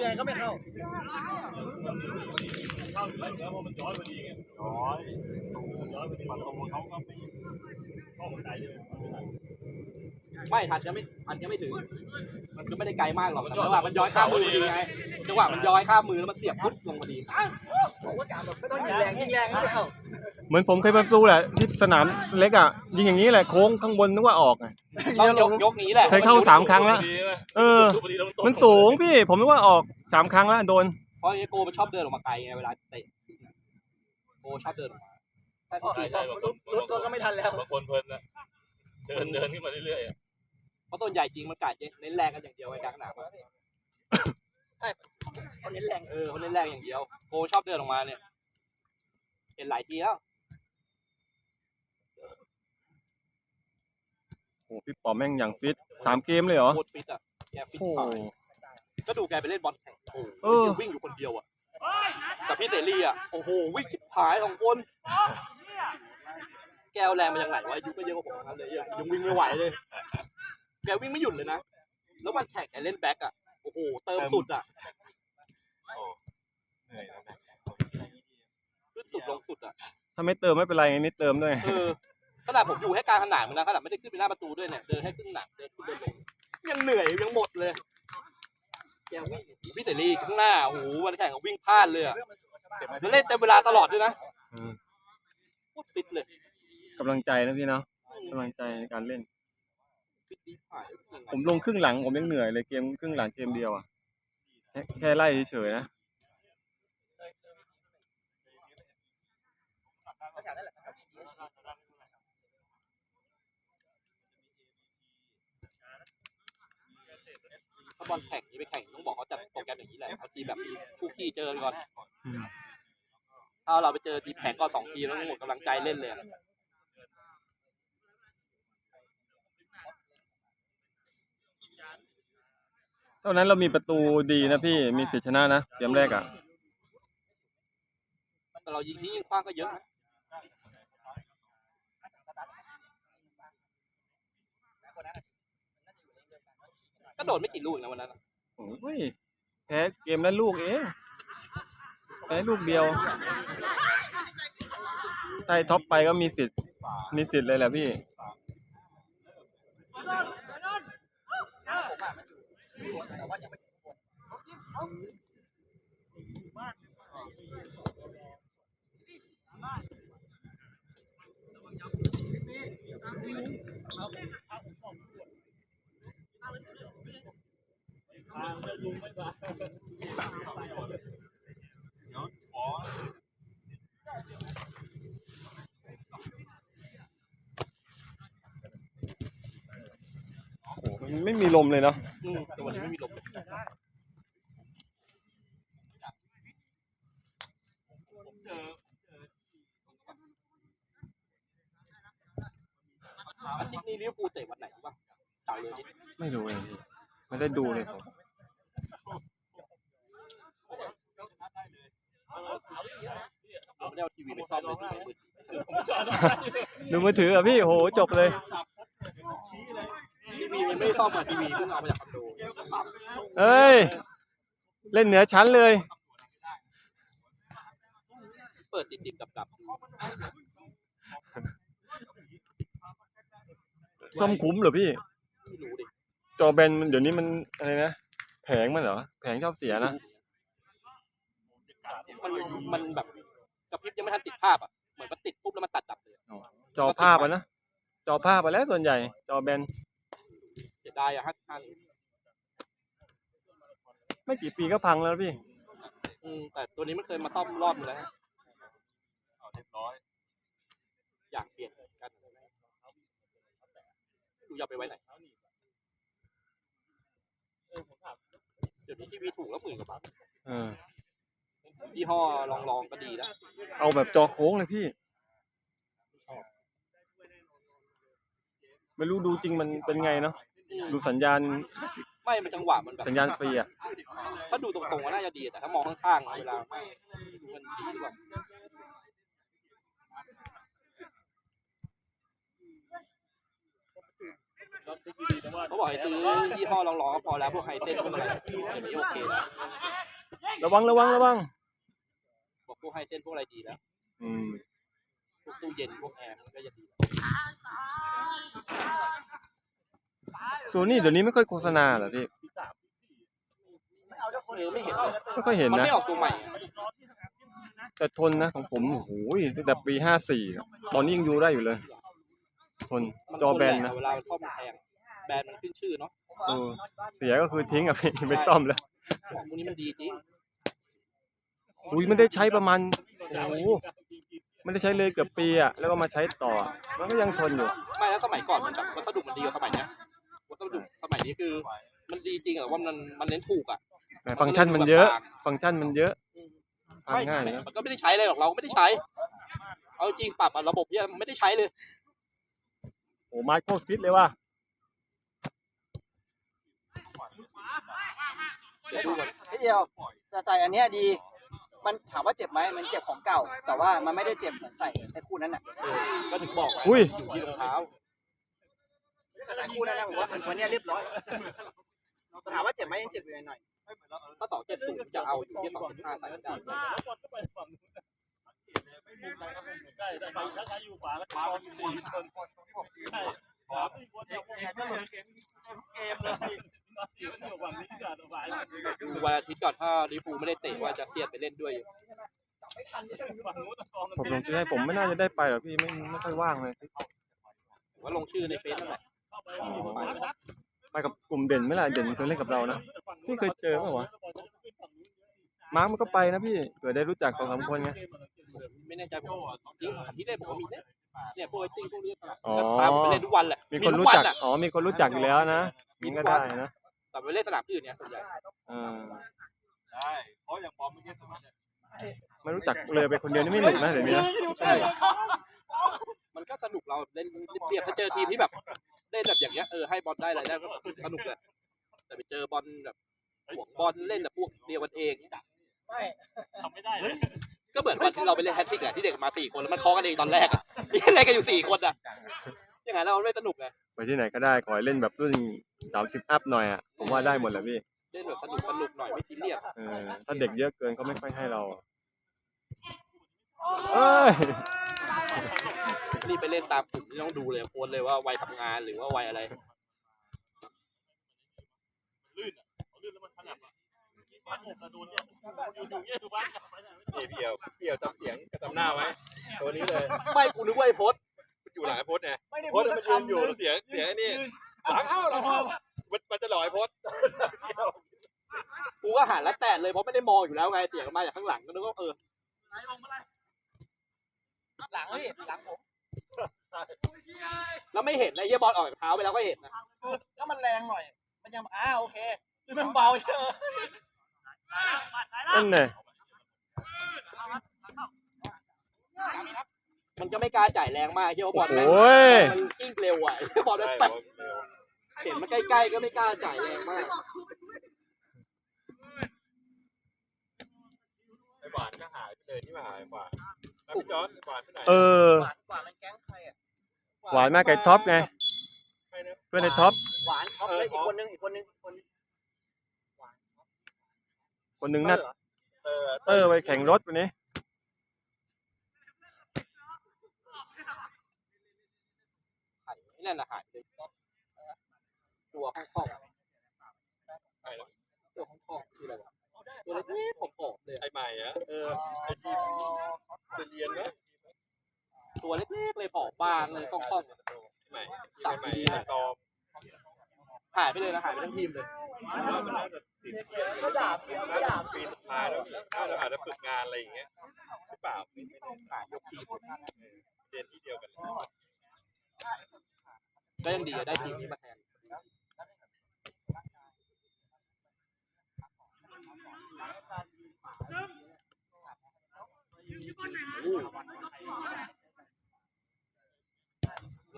ไงก็ไม่เข้าเข้าอยู่แล้วเพราะมันย้อยพอดีไงย้อยย้อยพอดีมันตรงเขาก็ไม่เข้าหัวใจเลยไม่ทันจะไม่ทันจะไม่ถึง มันก็ไม่ได้ไกลมากหรอกแต่ว่ามันย้อยข้ามมือพอดีไง จังหวะมันย้อยข้ามมือแล้วมันเสียบปุ๊บลงพอดีบอกว่ากาแบบไม่ต้องยิงแรงยิงแรงก็ไม่เข้าเหมือนผมเคยไปประตูแหละที่สนามเล็กอะยิงอย่างนี้แหละโค้งข้างบนนึกว่าออกไงต้องยกยกนี้แหละเคยเข้าสามครั้งแล้วเออ มันสูงพี่ผมนึกว่าออกสามครั้งแล้วโดนเพราะไอ้โกมันชอบเดินออกมาไกลไงเวลาเตะโกชอบเดินออกมาแต่จริงใช่บางคนรู้ตัวก็ไม่ทันแล้วบางคนเพลินนะเดินเดินขึ้นมาเรื่อยๆเพราะส่วนใหญ่จริงมันกาดเน้นแรงกันอย่างเดียวไอ้ดักหนา เขาเน้นแรงเออเขาเน้นแรงอย่างเดียวโกชอบเดินออกมาเนี่ยเห็นหลายทีแล้วโอ้พี่ป๋อมแม่งอย่างฟิตสามเกมเลยเหรอโคตรฟิตอะแกฟิตโอ้ที่ายก็ดูแกไปเล่นบอลแข่งโอ้โหเออ วิ่งอยู่คนเดียวอะแต่พี่เสรีอะโอ้โหวิ่งชิบหายสองคนแกเอาแรงมาจากไหนวะอายุก็เยอะกว่าผมทั้งนั้นเลยยังยังวิ่งไม่ไหวเลย แกวิ่งไม่หยุดเลยนะแล้วมันแข่งแกเล่นแบ็คอะโอ้โหเติมสุดอะ เหนื่อยนะ ขึ้น สุดลงสุดอะถ้าไม่เติมไม่เป็นไรไงนี่เติมด้วย เออขนาดผมอยู่ให้กลารขนาดมันนะขนาดไม่ได้ขึ้นไปหน้าประตูด้วยเนี่ยเดินให้ครึ่งหนักเดินขึ้นเดินลงยังเหนื่อยยังหมดเลยแกวิ่งพี่เสรีข้างหน้าโอ้โหวันแข่งเขาวิ่งพลาดเลยอะแล้วเล่นเต็มเวลาตลอดด้วยนะอืม โคตรฟิตเลยกำลังใจนะพี่เนาะกำลังใจในการเล่น ฟิตดีหายผมลงครึ่งหลังผมยังเหนื่อยเลยเกมครึ่งหลังเกมเดียวอะแค่แค่ไล่เฉยๆนะ บอลแข่งนี้ไปแข่งต้องบอกเขาจัดโปรแกรมอย่างนี้แหละบางทีแบบคู่ขี้เจอกันก่อน อืมถ้าเราไปเจอทีมแข่งก่อนสองทีมแล้วหมดกำลังใจเล่นเลยอะเท่านั้นเรามีประตูดีนะพี่มีสิทธิชนะนะเกมแรกอะ แต่เรายิงที่ยิงกว้างก็เยอะนะ ก็โดดไม่กี่ลูกนะวันนั้นอะโอ้ยแพ้เกมละลูกเองแพ้ลูกเดียวถ้าท็อปไปก็มีสิทธิ์ มีสิทธิ์เลยแหละพี่โอ้โห มันไม่มีลมเลยเนาะอืมแต่วันนี้ไม่มีลมอาทิตย์นี้ลิเวอร์พูลเตะวันไหนรู้ป่ะเสาร์เลยอาทิตย์ไม่รู้เลยพี่ไม่ได้ดูเลยผม ผมไม่ได้ เอาทีวีไปซ่อมเลยดูในมือถือดูมือถืออะพี่โหจบเลยทีวีมันไม่ได้ซ่อมมาทีวีเพิ่งเอามาจากคอนโดเอ้ย เล่นเหนือชั้นเลย เปิดติดติดดับดับซ่อมคุ้มเหรอพี่ไม่รู้ดิจอแบนมันเดี๋ยวนี้มันอะไรนะ แผงมันเหรอ แผงชอบเสียนะ มันมันแบบกระพริบยังไม่ทันติดภาพอะเหมือนมันติดปุ๊บแล้วมันตัดดับเลยจอภาพอะนะจอภาพไปแล้วส่วนใหญ่ จอแบนเสียดายอะฮักฮันไม่กี่ปีก็พังแล้วพี่อืมแต่ตัวนี้มันเคยมาซ่อมรอบนึงแล้วนะเรียบร้อย อยากเปลี่ยนกันดูจะเอาไปไว้ไหนเดี๋ยวนี้ทีวีถูกแล้วหมื่นกว่าบาทเออ ยี่ห้อลองลองๆก็ดีนะเอาแบบจอโค้งเลยพี่ ไม่รู้ดูจริงมันเป็นไงเนาะอืมดูสัญญาณไม่มันจังหวะมันแบบสัญญาณฟรีอะถ้าดูตรงๆก็น่าจะดีแต่ถ้ามองข้างๆเวลาดูมันดีกว่าเขาบอกให้ซื้อยี่ห้อรองๆก็พอแล้วพวกไฮเซนพวกอะไรอย่างนี้โอเคนะระวังระวังระวังบอกพ วกไฮเซนพวกอะไรดีแล้วอืมพวกตู้เย็นพวกแอร์มันก็จะดีโซนี่เดี๋ยวนี้ไม่ค่อยโฆษณาเหรอพี่ เออไม่เห็นเลยไม่ค่อยเห็นมันนะ ไม่ออกตัวใหม่แต่ทนนะของผมโอ้โหตั้งแต่ปีห้าสี่ตอนนี้ยังอยู่ได้อยู่เลย ทนมัจอแบนคละนะ เวลาซ่อมแพงแบรนด์มันขึ้นชื่อเนาะเออเสียก็คือทิ้งอะพี่ ไม่ซ่อมแล้วของพวกนี้มันดีจริง อุ้ยไม่ได้ใช้ประมาณโอ้โหไม่ได้ใช้เลยเกือบปีอะแล้วก็มาใช้ต่อ มันก็ยังทนอยู่ไม่แล้วสมัยก่อนมันแบบวัสดุมันดีกว่าสมัยเนี้ยวัสดุสมัยนี้คือมันดีจริงอะว่ามันมันเน้นถูกอะแต่ฟังก์ชันมันเยอะ ฟังก์ชันมันเยอะฟังไม่ง่ายไม่นะมันก็ไม่ได้ใช้เลยหรอกเราก็ไม่ได้ใช้ เอาจริงปรับอะระบบเนี่ยมันไม่ได้ใช้เลยโอ้ไม้โคตรฟิตเลยว่ะเดี๋ยวดูก่อนไอ้เดียวแต่ใส่อันเนี้ยดี มันถามว่าเจ็บไหมมันเจ็บของเก่า แต่ว่ามันไม่ได้เจ็บเหมือนใส่ไอ้คู่นั้นน่ะเออก็ถึงบอกไงอุ้ย อยู่ที่รองเท้าใส่คู่นั้นนะผมว่ามันตัวเนี้ยเรียบร้อยแต่ถามว่าเจ็บไหมยังเจ็บอยู่หน่อยถ้าสองเจ็ดศูนย์จะเอาอยู่ที่สองเจ็ดห้าใส่ไม่ได้ใช่ใช่ถ้าใช้อยู่ขวาก็ขวาอยู่สี่คนใช่ขวาสี่คนเนี่ยก็เหลือเกมเกมเลย ดูวันอาทิตย์ก่อนถ้าลิเวอร์พูลไม่ได้เตะว่าจะเซียนไปเล่นด้วยอยู่ฝั่งนู้นตะกองผมลงชื่อให้ผมไม่น่าจะได้ไปหรอกพี่ไม่ไม่ค่อยว่างเลยผมว่าลงชื่อในเฟซนั่นแหละเข้าไปที่ผมนะไปกับกลุ่มเด่นไม่ล่ะเด่นเคยเล่นกับเรานะพี่เคยเจอเปล่าวะมาร์กมันก็ไปนะพี่เผื่อได้รู้จักสองสามคนไงไม่แน่ใจผมจริงที่เล่นผมก็มีเนี่ยเนี่ยพวกไอ้ติ้งพวกนี้อ๋อตามผมไปเล่นทุกวันแหละมีคนทุรู้วัจักอะอ๋อมีคนรู้จักอยู่แล้วนะมันก็ได้นะ แต่ไปเล่นสนามอื่นเนี่ยส่วนใหญ่เออได้เพราะอย่างบอมเมื่อกี้สมัยเนี่ยไม่รู้จักเลยไปคนเดียวนี่ไม่หนุกนะเดี๋ยวนี้นะใช่มันก็สนุกเราเล่นเปรียบถ้าเจอทีมที่แบบเล่นแบบอย่างเงี้ยเออให้บอลได้อะไรได้ก็สนุกเลยแต่ไปเจอบอลแบบห่วงบอลเล่นแบบพวกเดียวกันเองทำไม่ได้เลยก็เหมือนวันที่เราไปเล่นแฮตทริกอะที่เด็กมาสี่คนแล้วมันเคาะกันเองตอนแรกอะนี่เล่นกันอยู่สี่คนอะยังไงแล้วมันไม่สนุกไงไป ที่ไหนก็ได้ขอให้เล่นแบบรุ่นสามสิบอัพหน่อยอะผมว่าได้หมดแหละพี่เล่นแบบสนุกสนุกหน่อยไม่ซีเรียสเออถ้าเด็กเยอะเกินเขาไม่ค่อยให้เราอะเอ้ยนี่ไปเล่นตามกลุ่มที่ต้องดูเลยโค้ดเลยว่าวัยทำงานหรือว่าวัยอะไรลื่นอะลื่นแล้วมันถนัดอะบ้านผมนะโดนเนี่ยอยู่อยู่เนี่ยดูบ้านนี่พี่เอี่ยวพี่เอี่ยวจำเสียงกับจำหน้าไว้ตัวนี้เลย ไม่กูนึกว่าไอ้โพสอยู่หลังไอ้พจน์ไงไม่ได้พพูจดน์มันยืนอยู่แล้วเสียงเสียงไอ้นี่หลังเข้าหลังเข้ามันมันจะหล่อไอ้พจน์กูก็หันแล้วแตะเลยเพราะไม่ได้มองอยู่แล้วไงเสียงมาจากข้างหลังก็นึกว่าเออหลังพี่หลังผมแล้วไม่เห็นนะเฮียบอลออกจากเท้าไปแล้วก็เห็นนะถ้ามันแรงหน่อย มันยังอ่าโอเคคือมันเบาเยอะนั่นไง มันก็ไม่กล้าจ่ายแรงมากเฮียบอลแม่งโอ้ย มันกิ้งเร็วอะเฮียบอลแม่งใช่แป๊บผมเร็วเห็นมันใกล้ๆก็ไม่กล้าจ่ายแรงมาก ไอ้หวานก็หายไปเลยนี่มาหายหวานแล้วพี่จอร์ดหวานไปไหนเออ หวานกว่ามันแก๊งใครอะหวานมากไก่ท็อปไงไม่นะเพื่อนในท็อป หวานท็อปเลยอีกคนนึงอีกคนนึงอีกคนนึงคนหนึ่งนัดเออเตอร์ไปแข่งรถวันนี้นี่ นั่นน่ะหายไปเลยตัวห้องห้องไอ้แล้วตัวห้องห้องคืออะไรวะตัวเล็กๆผอมๆเลยไอ้ใหม่อะเออไอ้ที่ไปเรียนนะตัวเล็กๆเลยผอมบางเลยห้องห้องใหม่ไอ้ใหม่ไอ้ตอมหายไปเลยนะหายไปทั้งทีมเลยมันน่าจะติดเรียนก็ด่าเพียวก็ด่าปีสุดท้ายแล้วน่าจะอาจจะฝึกงานอะไรอย่างเงี้ยหรือเปล่าไม่ไม่แน่ายยกทีม เรียนที่เดียวกันเลย ก็ยังดีอะได้ทีมนี้มาแทนอู้ล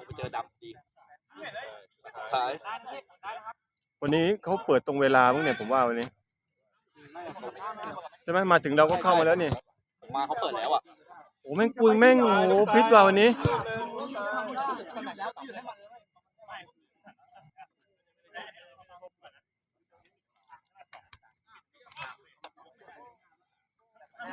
งไปเจอดำดีขายวันนี้เขาเปิดตรงเวลาบ้างเนี่ยผมว่าวันนี้น่าจะผมใช่ไหมมาถึงเราก็เข้ามาแล้วนี่ผมมาเขาเปิดแล้วอะโอ้แม่งปุยแม่งโอ้โหฟิตกว่าวันนี้